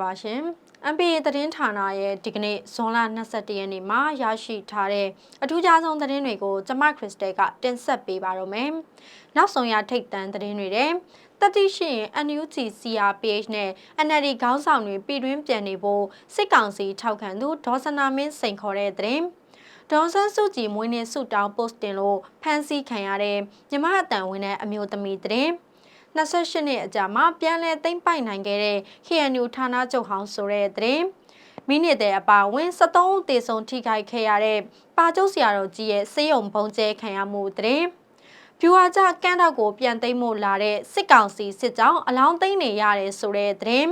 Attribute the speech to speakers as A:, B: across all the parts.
A: မင်္ဂလာပါရှင် MPA သတင်းဌာနရဲ့ဒီကနေ့ဇွန်လ22ရက်နေ့မှာရရှိထားတဲ့အထူးခြားဆုံးသတင်းတွေကိုကျမခရစ်စတယ်ကတင်ဆက်ပေးပါရမယ်။နောက်ဆုံးရထိတ်တန့်သတင်းတွေတဲ့တတိရှိရင် NUG CRPH နဲ့ NLD ခေါင်းဆောင်တွေပြည်တွင်းပြန်နေဖို့စစ်ကောင်စီထောက်ခံသူဒေါ်စနာမင်းစိန်ခေါ်တဲ့သတင်းဒေါန်ဆန်းစုကြည်မွေးနေ့ဆုတောင်းပို့တင်လို့ဖမ်းဆီးခံရတဲ့မြမအတန်ဝင်တဲ့အမျိုးသမီးသတင်း 28နှစ်အကြာမှာပြန်လည်သိမ်းပိုက်နိုင်ခဲ့တဲ့ KNU ဌာနချုပ်ဟောင်းဆိုတဲ့သတင်းမိနစ်တဲ့အပါဝင်73ဦးသေဆုံးထိခိုက်ခဲ့ရတဲ့ပါကျုပ်ဆရာတော်ကြီးရဲ့စေယုံဘုံကျဲခံရမှုသတင်းပြူဟာကြကန်းတော့ကိုပြန်သိမ်းဖို့လာတဲ့စစ်ကောင်စီစစ်ကြောင်းအလောင်းသိမ်းနေရတယ်ဆိုတဲ့သတင်း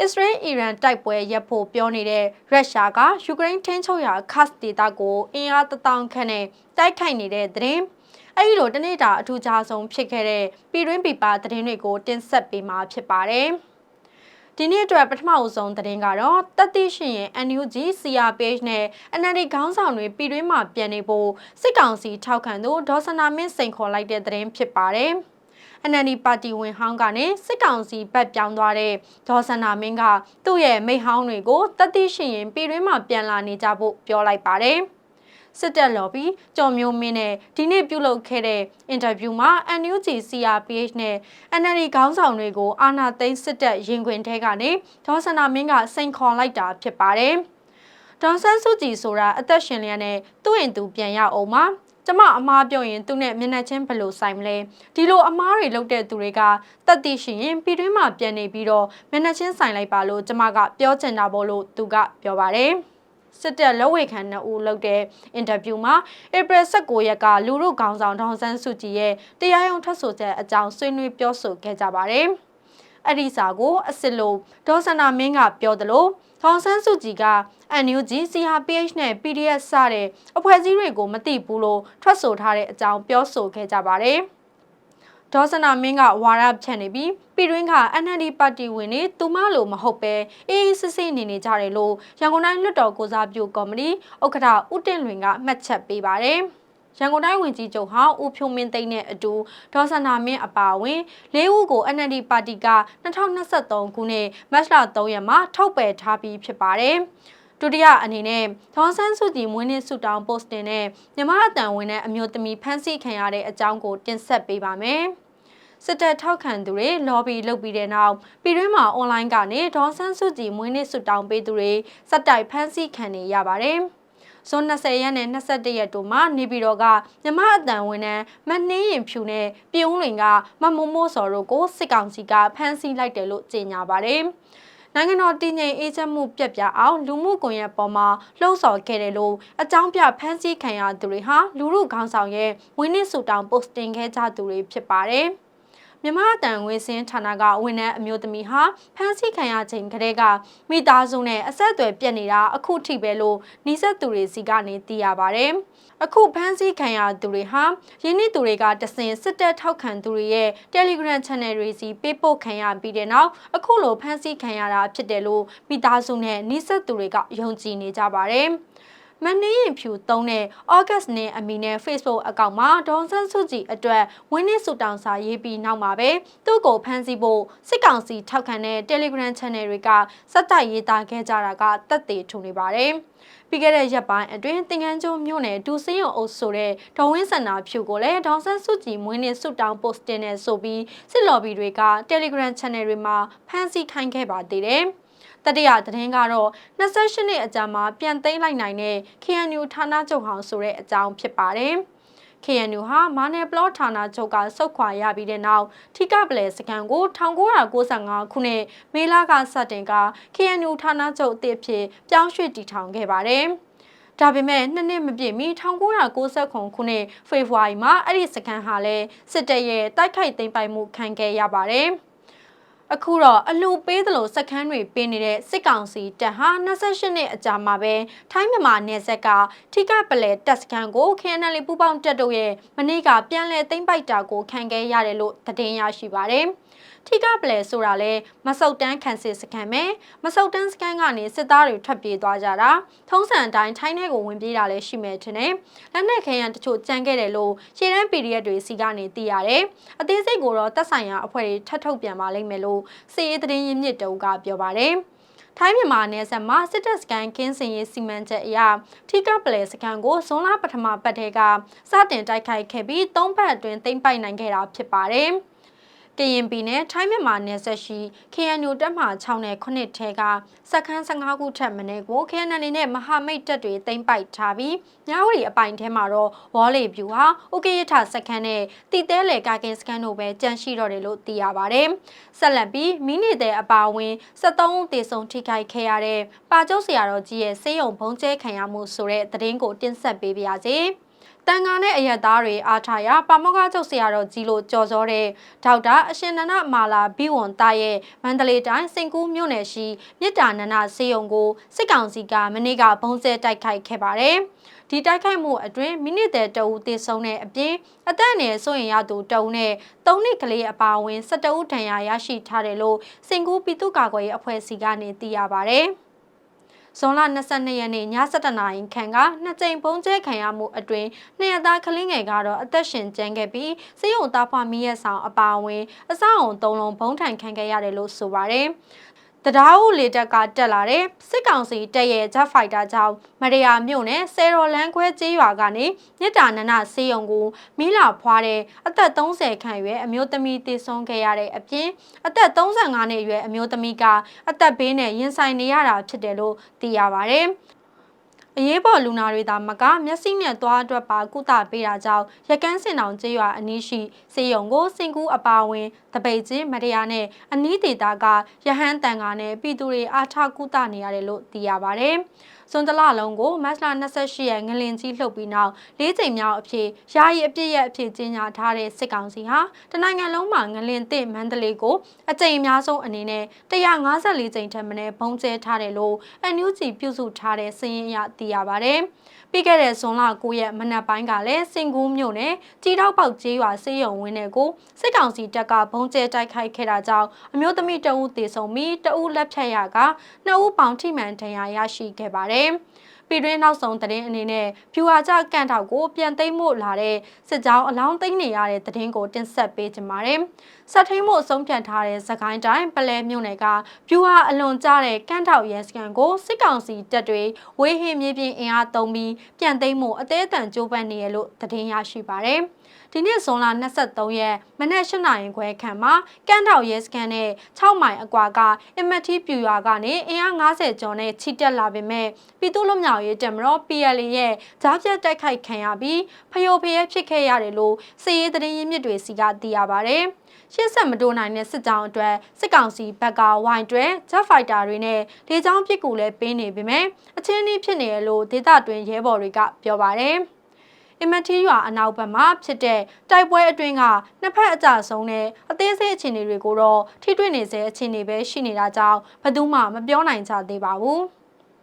A: အစ္စရေးအီရန်တိုက်ပွဲရပ်ဖို့ပြောနေတဲ့ရုရှားကယူကရိန်းထင်းချုပ်ရာခတ်ဒေတာကိုအင်အားတထောင်ခန့်နဲ့တိုက်ခိုက်နေတဲ့သတင်း အဲ့ဒီလိုတနေ့တာအထူးခြားဆုံးဖြစ်ခဲ့တဲ့ပြည်တွင်းပြည်ပသတင်းတွေကိုတင်ဆက်ပေးမှာဖြစ်ပါတယ်။ဒီနေ့အတွက်ပထမအဆုံးသတင်းကတော့တတိရှင်ရဲ့ NUG CRPH နဲ့ NLD ခေါင်းဆောင်တွေပြည်တွင်းမှာပြန်နေဖို့စစ်ကောင်စီထောက်ခံသူဒေါ်စနာမင်းစိန်ခေါ်လိုက်တဲ့သတင်းဖြစ်ပါတယ်။ NLD ပါတီဝင်ဟောင်းကနေစစ်ကောင်စီဘက်ပြောင်းသွားတဲ့ဒေါ်စနာမင်းကသူ့ရဲ့မိဟောင်းတွေကိုတတိရှင်ရင်ပြည်တွင်းမှာပြန်လာနေကြဖို့ပြောလိုက်ပါတယ်။ စစ်တပ်လော်ဘီကျော်မျိုးမင်းနဲ့ဒီနေ့ပြုလုပ်ခဲ့တဲ့အင်တာဗျူးမှာ NUG CRPH နဲ့ NLD ခေါင်းဆောင်တွေကိုအာဏာသိမ်းစစ်တပ်ရင်ခွင်ထဲကနေဒေါ်စနာမင်းကစိန်ခေါ်လိုက်တာဖြစ်ပါတယ်။ဒေါ်ဆန်းစုကြည်ဆိုတာအသက်ရှင်လျက်နဲ့သူ့ရင်သူပြန်ရအောင်ပါကျမအမားပြောရင်သူနဲ့မျက်နှာချင်းဘယ်လိုဆိုင်မလဲဒီလိုအမားတွေလုပ်တဲ့သူတွေကတတ်သိရှိရင်ပြည်တွင်းမှာပြန်နေပြီးတော့မျက်နှာချင်းဆိုင်လိုက်ပါလို့ကျမကပြောချင်တာပေါ့လို့သူကပြောပါတယ် စစ်တပ်လက်ဝဲခံနှစ်ဦးလုပ်တဲ့အင်တာဗျူးမှာဧပြီ19ရက်ကလူရုခေါင်းဆောင်ဒေါန်ဆန်းစုကြည်ရဲ့တရားရုံးထွက်ဆိုချက်အကြောင်းဆွေးနွေးပြောဆိုခဲ့ကြပါတယ်။အဲ့ဒီစာကိုအစ်စ်လို့ဒေါ်စနာမင်းကပြောသလိုဒေါန်ဆန်းစုကြည်က NUG CRPH နဲ့ PDF စတဲ့အဖွဲ့အစည်းတွေကိုမသိဘူးလို့ထွက်ဆိုထားတဲ့အကြောင်းပြောဆိုခဲ့ကြပါတယ်။ ဒေါ်စနာမင်းကဝါရဖြန့်နေပြီးပြည်တွင်းက NLD ပါတီဝင်တွေသူမလိုမဟုတ်ပဲအေးအေးဆေးဆေးနေနေကြတယ်လို့ရန်ကုန်တိုင်းလွှတ်တော်ကိုစားပြုကော်မတီဥက္ကဋ္ဌဦးတင်လွင်ကမှတ်ချက်ပေးပါတယ်ရန်ကုန်တိုင်းဝန်ကြီးချုပ်ဟောင်းဦးဖြိုးမင်းသိန်းနဲ့အတူဒေါ်စနာမင်းအပါအဝင်၄ဦးကို NLD ပါတီက2023ခုနှစ်မတ်လ3ရက်မှာထုတ်ပယ်ထားပြီးဖြစ်ပါတယ် ဒုတိယအနေနဲ့ဒေါ်ဆန်းစုကြည်မွေးနေ့ဆုတောင်းပို့တင်နဲ့မြမအတန်ဝင်တဲ့အမျိုးသမီးဖမ်းဆီးခံရတဲ့အကြောင်းကိုတင်ဆက်ပေးပါမယ်။စစ်တပ်ထောက်ခံသူတွေ lobby လုပ်ပြီးတဲ့နောက်ပြည်တွင်းမှာ online ကနေဒေါ်ဆန်းစုကြည်မွေးနေ့ဆုတောင်းပေးသူတွေစက်တိုက်ဖမ်းဆီးခံနေရပါတယ်။ဇွန်20ရက်နဲ့21ရက်တို့မှာနေပြည်တော်ကမြမအတန်ဝင်တဲ့မနှင်းရင်ဖြူနဲ့ပြုံးလွင်ကမမိုးမိုးစော်တို့ကိုစစ်ကောင်စီကဖမ်းဆီးလိုက်တယ်လို့ကြေညာပါတယ်။ နိုင်ငံတော်တည်ငြိမ်အေးချမ်းမှုပြက်ပြားအောင်လူမှုကွန်ရက်ပေါ်မှာလှုံ့ဆော်ခဲ့တယ်လို့အကြောင်းပြဖမ်းဆီးခံရသူတွေဟာလူမှုခေါင်းဆောင်ရဲ့ဝင်းနစ်ဆူတောင်ပို့စတင်ခဲ့ကြသူတွေဖြစ်ပါတယ်။ မြမအတန်ငွေစင်းဌာနကဝန်ထမ်းအမျိုးသမီးဟာဖမ်းဆီးခံရချိန်ကတည်းကမိသားစုနဲ့အဆက်အသွယ်ပြတ်နေတာအခုထိပဲလို့နှိစက်သူတွေစီကနေသိရပါဗျ။အခုဖမ်းဆီးခံရသူတွေဟာရင်းနှီးသူတွေကတဆင်စစ်တပ်ထောက်ခံသူတွေရဲ့ Telegram Channel တွေစီပေးပို့ခံရပြီးတဲ့နောက်အခုလိုဖမ်းဆီးခံရတာဖြစ်တယ်လို့မိသားစုနဲ့နှိစက်သူတွေကယုံကြည်နေကြပါတယ်။ မနေ့ရင်ဖြူသုံးတဲ့ August နဲ့အမီနဲ့ Facebook အကောင့်မှာဒေါန်ဆန်းစုကြည်အတွက်ဝင်းနစ်ဆူတောင်စာရေးပြီးနောက်မှာပဲသူ့ကိုဖမ်းဆီးဖို့စစ်ကောင်စီထောက်ခံတဲ့ Telegram Channel တွေကစက်တိုက်ရေးသားခဲ့ကြတာကတက်သေးထုံနေပါတယ်။ပြီးခဲ့တဲ့ရက်ပိုင်းအတွင်းတင်ငန်းကျုံမြို့နယ်ဒူစင်းရုံအုပ်ဆိုတဲ့ဒေါ်ဝင်းစန္ဒာဖြူကိုလည်းဒေါန်ဆန်းစုကြည်မွေးနေ့ဆုတောင်းပို့တင်နေဆိုပြီးစစ်လော်ဘီတွေက Telegram Channel တွေမှာဖမ်းဆီးခိုင်းခဲ့ပါသေးတယ်။ တတိယသတင်းကတော့28နှစ်အကြာမှာပြန်သိမ်းလိုက်နိုင်တဲ့ KNU ဌာနချုပ်ဟောင်းဆိုတဲ့အကြောင်းဖြစ်ပါတယ်။ KNU ဟာမာနယ်ပလော့ဌာနချုပ်ကစုတ်ခွာရပြီးတဲ့နောက်ထိကပလဲစကန်ကို1995ခုနှစ်မေလကစတင်က KNU ဌာနချုပ်အသစ်ဖြစ်ပြောင်းရွှေ့တည်ထောင်ခဲ့ပါတယ်။ဒါပေမဲ့နှစ်နှစ်မပြည့်မီ1990ခုနှစ်ဖေဖော်ဝါရီမှာအဲ့ဒီစကန်ဟာလည်းစစ်တပ်ရဲ့တိုက်ခိုက်သိမ်းပိုက်မှုခံခဲ့ရပါတယ်။ အခုတော့အလူပေးသလိုစက်ခန်းတွေပေးနေတဲ့စစ်ကောင်စီတပ်ဟာ28နှစ်အကြာမှာပဲထိုင်းမြန်မာနယ်စပ်ကထိကပလဲတပ်စခန်းကို KNL ပူပေါင်းတပ်တို့ရဲ့မနေ့ကပြန်လည်သိမ်းပိုက်တာကိုခံခဲ့ရတယ်လို့သတင်းရရှိပါတယ်။ ထိကပလဲဆိုတာလဲမဆုတ်တန်းခံစစ်စခန်းပဲမဆုတ်တန်းစခန်းကနေစစ်သားတွေထွက်ပြေးသွားကြတာထုံးစံအတိုင်းထိုင်းထဲကိုဝင်ပြေးတာလည်းရှိမယ်ထင်တယ်လက်နက်ခဲယံတချို့ကြမ်းခဲ့တယ်လို့ရှေ့တန်း PDF တွေစီကနေသိရတယ်အသေးစိတ်ကိုတော့တက်ဆိုင်ရာအဖွဲ့တွေထပ်ထုတ်ပြန်ပါလိမ့်မယ်လို့စီရေးသတင်းရင်းမြစ်တုံးကပြောပါတယ်ထိုင်းမြန်မာနယ်စပ်မှာစစ်တပ်စကန်ကင်းစင်ရေးစီမံချက်အရထိကပလဲစကန်ကိုဇွန်လပထမပတ်ထဲကစတင်တိုက်ခိုက်ခဲ့ပြီး၃ပတ်အတွင်းသိမ်းပိုက်နိုင်ခဲ့တာဖြစ်ပါတယ်။ ကရင်ပြည်နယ်ထိုင်းမြန်မာနယ်စပ်ရှိ KNU တပ်မှ6နဲ့9ထဲကစခန်း15ခုထက်မနည်းကို KNL နဲ့မဟာမိတ်တပ်တွေသိမ်းပိုက်ထားပြီးမြဝတီအပိုင်ထဲမှာတော့ဝေါ်လေဗျူဟာဥက္ကရထစခန်းနဲ့တီတဲလေကာကင်စခန်းတို့ပဲကြန့်ရှိတော့တယ်လို့သိရပါတယ်။ဆက်လက်ပြီးမိနစ်တဲ့အပါအဝင်73ဦးသေဆုံးထိခိုက်ခဲ့ရတဲ့ပါကျုပ်ဆရာတော်ကြီးရဲ့စေယုံဘုံကျဲခံရမှုဆိုတဲ့သတင်းကိုတင်ဆက်ပေးပါရစေ။ တန်ငါနဲ့အရက်သားတွေအားထားရပါမောက္ခချုပ်ဆရာတော်ကြီးလို့ကြော်စောတဲ့ဒေါက်တာအရှင်နန္ဒမာလာဘိဝွန်တာရဲ့မန္တလေးတိုင်းစင်ကူးမြို့နယ်ရှိမြစ်တာနန္ဒစေယုံကိုစစ်ကောင်စီကမနေ့ကဘုံကျဲတိုက်ခိုက်ခဲ့ပါတယ်။ဒီတိုက်ခိုက်မှုအတွင်းမိနစ်တဲ့တအူသေဆုံးတဲ့အပြင်အသက်အနည်းဆိုရင်ရသူတအူနဲ့၃နှစ်ကလေးအပါအဝင်၁၁ဦးဒဏ်ရာရရှိထားတယ်လို့စင်ကူးပြည်သူ့ကာကွယ်ရေးအဖွဲ့စီကနေသိရပါဗျ။ ဇွန်လ22ရက်နေ့ည7:00နာရီခန့်ကနှစ်ကြိမ်ပုံကျဲခံရမှုအတွင်းနှစ်ရသားကလေးငယ်ကတော့အသက်ရှင်ကျန်ခဲ့ပြီးစေယုံသားဖွားမိရဲ့ဆောင်အပါအဝင်အဆောက်အုံ၃လုံးဘုံထိုင်ခံခဲ့ရတယ်လို့ဆိုပါတယ်။ တရားဥလေတက်ကတက်လာတဲ့စစ်ကောင်စီတပ်ရဲ့ Jet Fighter ကြောင့်မရယာမြို့နယ်ဆယ်တော်လန်းခွဲကျေးရွာကနေမြစ်တာနနစေယုံကိုမီးလာဖွာတဲ့အသက်30ခန့်ရွယ်အမျိုးသမီးတည်ဆုံးခဲ့ရတဲ့အပြင်အသက်35နှစ်အရွယ်အမျိုးသမီးကအသက်ဘေးနဲ့ရင်ဆိုင်နေရတာဖြစ်တယ်လို့သိရပါဗျ။အရေးပေါ်လူနာတွေသာမကမျက်စိနဲ့သွားအတွက်ပါကုသပေးတာကြောင့်ရကန်းစင်တောင်ကျေးရွာအနီးရှိစေယုံကိုစင်ကူးအပါဝင်တပိတ်ချင်းမတရားနဲ့အနီးဒေတာကရဟန်းတန်ကနဲ့ပြည်သူတွေအားထားကုသနေရတယ်လို့သိရပါဗျ။စွန်တလလုံးကိုမတ်လ28ရက်ငလင်ကြီးလှုပ်ပြီးနောက်၄ချိန်မြောက်အဖြစ်ယာယီအပြည့်ရဲ့အဖြစ်ကြီးညာထားတဲ့စစ်ကောင်စီဟာတနိုင်ငံလုံးမှာငလင်တစ်မန္တလေးကိုအကြိမ်အများဆုံးအနေနဲ့154ချိန်ထက်မနည်းဘုံကျဲထားတယ်လို့အန်ယူဂျီပြုစုထားတဲ့စည်ရင်အရသိရပါတယ်။ပြီးခဲ့တဲ့ဇွန်လ9ရက်မနက်ပိုင်းကလည်းစင်ကူးမြို့နယ်ကြီးတောက်ပေါက်ကျေးရွာစေးရုံဝင်းနယ်ကိုစစ်ကောင်စီတပ်ကဘုံကျဲတိုက်ခိုက်ခဲ့တာကြောင့်အမျိုးသမီးတအုပ်သေဆုံးပြီးတအုပ်လက်ဖြတ်ရကနှစ်ဦးပေါင်ထိမှန်ဒဏ်ရာရရှိခဲ့ပါတယ်။ပြည်တွင်းနောက်ဆုံးသတင်းအနေနဲ့ဖြူဟာကျကန့်ထောက်ကိုပြန်သိမ်းမှုလာတဲ့စစ်ကြောင်းအလောင်းသိမ်းနေရတဲ့သတင်းကိုတင်ဆက်ပေးကြပါမယ်။စက်ထိန်မှုအဆုံးဖြတ်ထားတဲ့သခိုင်းတိုင်းပလဲမြို့နယ်ကဖြူဟာအလွန်ကျတဲ့ကန့်ထောက်ရဲစခန်းကိုစစ်ကောင်စီတပ်တွေဝေးဟင်းမြေပြင်အင်အားသုံးပြီးပြန်သိမ်းမှုအသေးအတန်ကြိုးပမ်းနေရလို့သတင်းရရှိပါရယ်။ ဒီနေ့ဇွန်လ23ရက်မနက်၈နာရီခွဲခန့်မှာကန်းထောက်ရဲစခန်းနဲ့6မိုင်အကွာကအင်မတီပြူရွာကနေအင်အား90ကျော်နဲ့ချီတက်လာပေမဲ့ပြည်သူ့လွတ်မြောက်ရေးတပ်မတော် PLA ရဲ့ဂျားပြတ်တိုက်ခိုက်ခံရပြီးဖျို့ဖျဲဖြစ်ခဲ့ရတယ်လို့စစ်ရေးသတင်းရင်းမြစ်တွေစီကသိရပါဗျ။ရှေ့ဆက်မတိုးနိုင်တဲ့စစ်ကြောင်းအတွက်စစ်ကောင်စီဘက်ကဝိုင်တွဲ Jet Fighter တွေနဲ့ဒေကြောင်းပစ်ကူလည်းပေးနေပေမဲ့အချင်းအင်းဖြစ်နေရလို့ဒေသတွင်းရဲဘော်တွေကပြောပါတယ်။ အင်မတီရွာအနောက်ဘက်မှာဖြစ်တဲ့တိုက်ပွဲအတွင်းကနှစ်ဖက်အကြဆုံးနဲ့အသေးစိတ်အခြေအနေတွေကိုတော့ထိတွေ့နေစေအခြေအနေပဲရှိနေတာကြောင့်ဘယ်သူမှမပြောနိုင်ကြသေးပါဘူး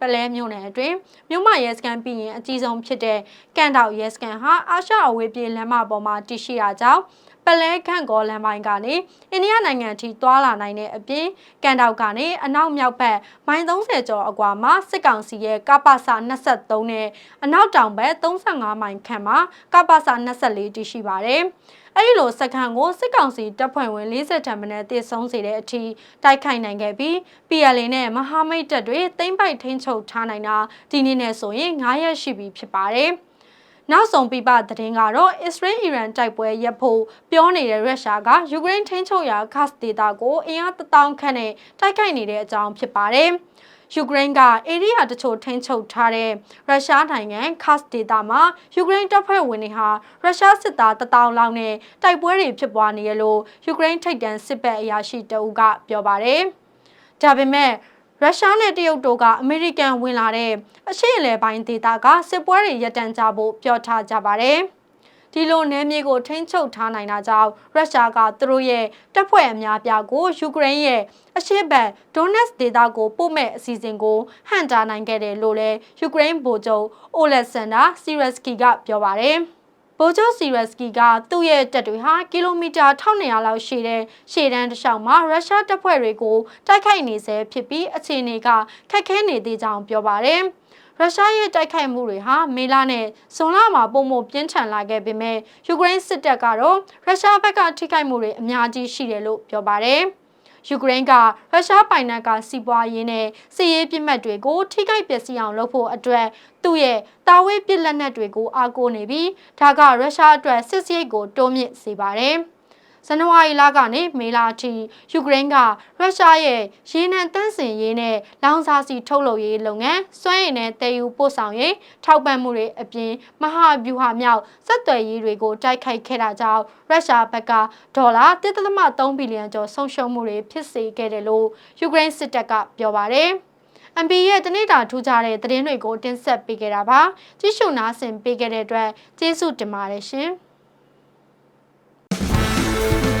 A: ပလဲမြို့နယ်အတွင်းမြို့မရဲစကန်ပြီးရင်အကြီးဆုံးဖြစ်တဲ့ကန်တောက်ရဲစကန်ဟာအာရှအဝေးပြေးလမ်းမပေါ်မှာတည်ရှိတာကြောင့် ပလဲခန့်ကောလမ်းပိုင်းကနေအိန္ဒိယနိုင်ငံထိသွာလာနိုင်တဲ့အပြင်ကန်တောက်ကနေအနောက်မြောက်ဘက်မိုင်30ကျော်အကွာမှာစစ်ကောင်စီရဲ့ကပ္ပစ23နဲ့အနောက်တောင်ဘက်35မိုင်ခန့်မှာကပ္ပစ24တည်ရှိပါတယ်။အဲဒီလိုစက္ကန့်ကိုစစ်ကောင်စီတပ်ဖွဲ့ဝင်40ထံမှတည်ဆုံးစေတဲ့အထိတိုက်ခိုက်နိုင်ခဲ့ပြီး PLA နဲ့မဟာမိတ်တပ်တွေသိမ်းပိုက်ထိန်းချုပ်ထားနိုင်တာဒီနေ့နဲ့ဆိုရင်9ရက်ရှိပြီဖြစ်ပါတယ်။ နောက်ဆုံးပြပသတင်းကတော့ Israel Iran တိုက်ပွဲရပ်ဖို့ပြောနေတဲ့ရုရှားကယူကရိန်းထိန်းချုပ်ရာ Kursk ဒေသကိုအင်အားတထောင်ခန့်နဲ့တိုက်ခိုက်နေတဲ့အကြောင်းဖြစ်ပါတယ်။ယူကရိန်းကအေရီးယာတချို့ထိန်းချုပ်ထားတဲ့ရုရှားနိုင်ငံခတ်ဒေတာမှာယူကရိန်းတပ်ဖွဲ့ဝင်တွေဟာရုရှားစစ်သားတထောင်လောက်နဲ့တိုက်ပွဲတွေဖြစ်ပွားနေရလို့ယူကရိန်းထိပ်တန်းစစ်ဘက်အရာရှိတအုပ်ကပြောပါတယ်။ဒါပေမဲ့ ရုရှားနဲ့တရုတ်တို့ကအမေရိကန်ဝင်လာတဲ့အရှေ့အလယ်ပိုင်းဒေသကစစ်ပွဲတွေရပ်တန့်ကြဖို့ပြောထားကြပါတယ်။ဒီလိုနယ်မြေကိုထိန်းချုပ်ထားနိုင်တာကြောင့်ရုရှားကသူတို့ရဲ့တပ်ဖွဲ့အများပြားကိုယူကရိန်းရဲ့အရှေ့ဘက်ဒိုနက်စ်ဒေသကိုပို့မဲ့အစီအစဉ်ကိုဟန့်တားနိုင်ခဲ့တယ်လို့လည်းယူကရိန်းဗိုလ်ချုပ်အိုလက်ဆန်ဒါစီရက်စကီကပြောပါတယ်။ ဗိုလ်ချုပ်စီရက်စကီကသူ့ရဲ့တပ်တွေဟာကီလိုမီတာ1200လောက်ရှိတဲ့ရှေ့တန်းတစ်လျှောက်မှာရုရှားတပ်ဖွဲ့တွေကိုတိုက်ခိုက်နေဆဲဖြစ်ပြီးအခြေအနေကခက်ခဲနေသေးကြောင်းပြောပါတယ်။ရုရှားရဲ့တိုက်ခိုက်မှုတွေဟာမေလနဲ့ဇွန်လမှာပုံမပြင်းထန်လာခဲ့ပေမဲ့ယူကရိန်းစစ်တပ်ကတော့ရုရှားဘက်ကထိခိုက်မှုတွေအများကြီးရှိတယ်လို့ပြောပါတယ်။ ယူကရိန်းကရုရှားပိုင်နက်ကစီးပွားရေးနဲ့စစ်ရေးပြစ်မှတ်တွေကိုထိခိုက်ပျက်စီးအောင်လုပ်ဖို့အတွက်သူ့ရဲ့တာဝေးပစ်လက်နက်တွေကိုအားကိုးနေပြီးဒါကရုရှားအတွက်စစ်စရိတ်ကိုတိုးမြင့်စေပါတယ်။ ဇန်နဝါရီလကနေမေလအထိယူကရိန်းကရုရှားရဲ့ရေနံတန့်စင်ရေးနဲ့လောင်စာဆီထုတ်လုပ်ရေးလုပ်ငန်းစွမ်းရည်နဲ့တည်ယူပို့ဆောင်ရေးထောက်ပံ့မှုတွေအပြင်မဟာဗျူဟာမြောက်စက်သွယ်ရေးတွေကိုတိုက်ခိုက်ခဲ့တာကြောင့်ရုရှားဘက်ကဒေါ်လာ1.3ဘီလီယံကျော်ဆုံးရှုံးမှုတွေဖြစ်စေခဲ့တယ်လို့ယူကရိန်းစစ်တပ်ကပြောပါတယ်။ MB ရဲ့တနေ့တာထူးခြားတဲ့သတင်းတွေကိုတင်ဆက်ပေးခဲ့တာပါ။ကြည့်ရှုနားဆင်ပေးခဲ့တဲ့အတွက်ကျေးဇူးတင်ပါတယ်ရှင်။ thank you.